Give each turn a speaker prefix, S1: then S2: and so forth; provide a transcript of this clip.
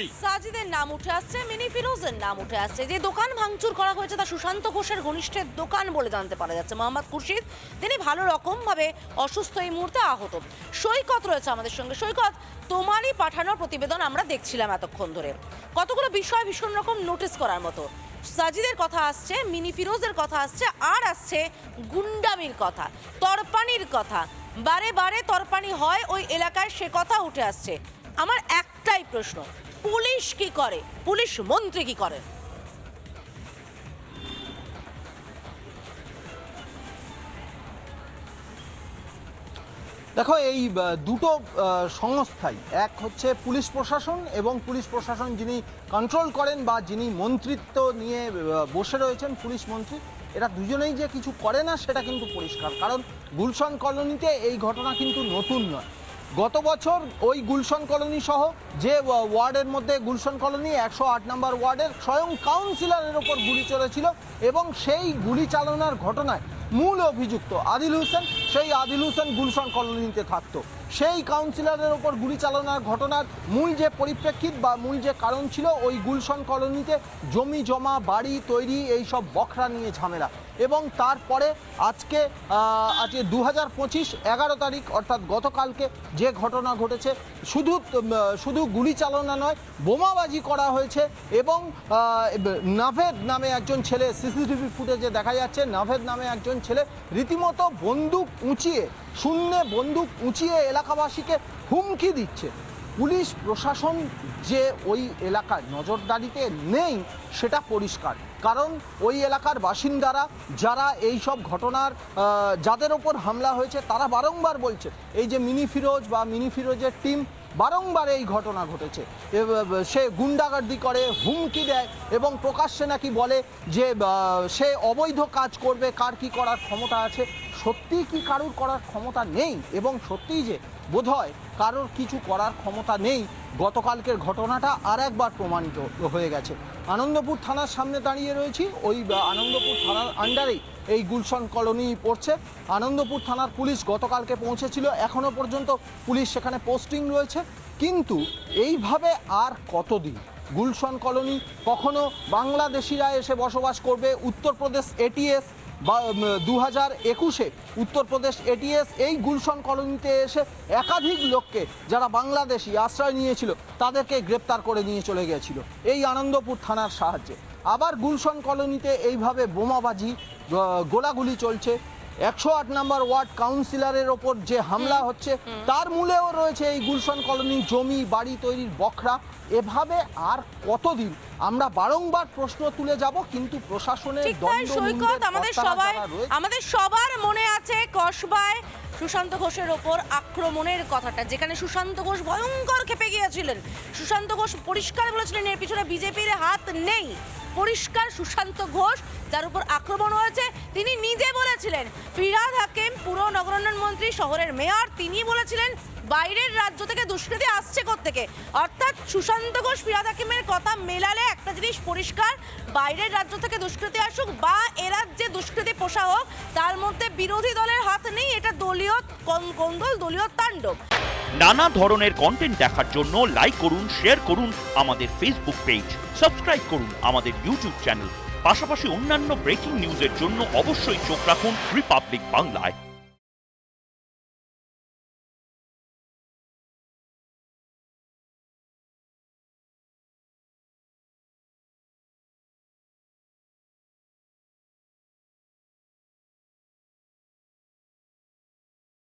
S1: নেই।
S2: সাজিদের নাম উঠে আসছে, মিনি ফিরোজের নাম উঠে আসছে। যে দোকান ভাঙচুর করা হয়েছে তা সুশান্ত ঘোষের ঘনিষ্ঠের দোকান বলে জানতে পারা যাচ্ছে। মোহাম্মদ খুরশিদ, তিনি ভালো রকম ভাবে অসুস্থ এই মুহূর্তে আহত। সৈকত রয়েছে আমাদের সঙ্গে। সৈকত, তোমারই পাঠানো প্রতিবেদন আমরা দেখছিলাম এতক্ষণ ধরে। কতগুলো বিষয় ভীষণ রকম নোটিস করার মতো। সাজিদের কথা আসছে, মিনি ফিরোজের কথা আসছে, আর আসছে গুন্ডামির কথা, তরপানির কথা। বারে বারে তরপানি হয় ওই এলাকায়, সে কথা উঠে আসছে। আমার একটাই প্রশ্ন পুলিশ কি করে? পুলিশ মন্ত্রী কি করে?
S3: দেখো, এই দুটো সংস্থাই, এক হচ্ছে পুলিশ প্রশাসন এবং পুলিশ প্রশাসন যিনি কন্ট্রোল করেন বা যিনি মন্ত্রিত্ব নিয়ে বসে রয়েছেন পুলিশ মন্ত্রী, এরা দুজনেই যে কিছু করে না, সেটা কিন্তু পরিষ্কার। কারণ গুলশন কলোনিতে এই ঘটনা কিন্তু নতুন নয়। গত বছর ওই গুলশন কলোনি সহ যে ওয়ার্ডের মধ্যে গুলশন কলোনি একশো আট নম্বর ওয়ার্ডের স্বয়ং কাউন্সিলরের ওপর গুলি চলেছিল এবং সেই গুলি চালনার ঘটনায় মূল অভিযুক্ত আদিল হোসেন, সেই আদিল হোসেন গুলশন কলোনিতে থাকতো। সেই কাউন্সিলরের ওপর গুলি চালনার ঘটনার মূল যে পরিপ্রেক্ষিত বা মূল যে কারণ ছিল, ওই গুলশন কলোনিতে জমি জমা, বাড়ি তৈরি এই সব বখরা নিয়ে ঝামেলা। এবং তারপরে আজকে আজকে দু হাজার পঁচিশ এগারো তারিখ, অর্থাৎ গতকালকে যে ঘটনা ঘটেছে, শুধু শুধু গুলি চালনা নয়, বোমাবাজি করা হয়েছে এবং, নাভেদ নামে একজন ছেলে, সিসিটিভি ফুটেজে দেখা যাচ্ছে, নাভেদ নামে একজন ছেলে রীতিমতো বন্দুক উঁচিয়ে, শূন্যে বন্দুক উঁচিয়ে এলাকাবাসীকে হুমকি দিচ্ছে। পুলিশ প্রশাসন যে ওই এলাকার নজরদারিতে নেই, সেটা পরিষ্কার। কারণ ওই এলাকার বাসিন্দারা, যারা এই সব ঘটনার যাদের ওপর হামলা হয়েছে, তারা বারংবার বলছে, এই যে মিনি ফিরোজ বা মিনি ফিরোজের টিম, বারংবার এই ঘটনা ঘটেছে। সে গুন্ডাগার্দি করে, হুমকি দেয়, এবং প্রকাশ্যে নাকি বলে যে সে অবৈধ কাজ করবে, কার কি করার ক্ষমতা আছে। সত্যিই কি কারুর করার ক্ষমতা নেই? এবং সত্যিই যে বোধহয় কারোর কিছু করার ক্ষমতা নেই। গতকালকের ঘটনাটা আর একবার প্রমাণিত হয়ে গেছে। আনন্দপুর থানার সামনে দাঁড়িয়ে রয়েছি। ওই আনন্দপুর থানার আন্ডারেই এই গুলশন কলোনি পড়ছে। আনন্দপুর থানার পুলিশ গতকালকে পৌঁছেছিল। এখনও পর্যন্ত পুলিশ সেখানে পোস্টিং রয়েছে। কিন্তু এইভাবে আর কতদিন? গুলশন কলোনি কখনো বাংলাদেশিরা এসে বসবাস করবে? উত্তরপ্রদেশ এটিএস বা দু হাজার একুশে উত্তরপ্রদেশ এটিএস এই গুলশন কলোনিতে এসে একাধিক লোককে যারা বাংলাদেশি আশ্রয় নিয়েছিল, তাদেরকে গ্রেপ্তার করে নিয়ে চলে গিয়েছিল এই আনন্দপুর থানার সাহায্যে। আবার গুলশন কলোনিতে এইভাবে বোমাবাজি গোলাগুলি চলছে। একশো আট নম্বর ওয়ার্ড কাউন্সিলরের ওপর যে হামলা হচ্ছে তার মূলেও রয়েছে এই গুলশান কলোনি জমি বাড়ি তৈরির বখরা। এভাবে আর কতদিন? আমরা বারংবার প্রশ্ন তুলে যাব কিন্তু প্রশাসনের
S2: আমাদের সবাই আমাদের সবার মনে কসবায় সুশান্ত ঘোষের ওপর আক্রমণের কথাটা, যেখানে সুশান্ত ঘোষ ভয়ঙ্কর খেপে গিয়েছিলেন। সুশান্ত ঘোষ পরিষ্কার বলেছিলেন, এর পিছনে বিজেপির হাত নেই। পরিষ্কার সুশান্ত ঘোষ, যার উপর আক্রমণ হয়েছে, তিনি নিজে বলেছিলেন। ফিরাদ হাকিম, পুর নগরোন্নয়ন মন্ত্রী, শহরের মেয়র তিনি বলেছিলেন বাইরের রাজ্য থেকে দুষ্কৃতী আসছে থেকে অর্থাৎ সুশান্ত ঘোষ, ফিরাদ হাকিমের কথা মেলালে একটা জিনিস পরিষ্কার, বাইরের রাজ্য থেকে দুষ্কৃতী আসুক বা এ রাজ্যে দুষ্কৃতী পোষা হোক, তার মধ্যে বিরোধী দলের হাত নেই, এটা দলীয় কোন- কোন্দল দলীয় তাণ্ডব।
S4: নানা ধরনের কন্টেন্ট দেখার জন্য লাইক করুন শেয়ার করুন আমাদের ফেসবুক পেজ সাবস্ক্রাইব করুন আমাদের ইউটিউব চ্যানেল পাশাপাশি অন্যান্য ব্রেকিং নিউজের জন্য অবশ্যই চোখ রাখুন রিপাবলিক বাংলায়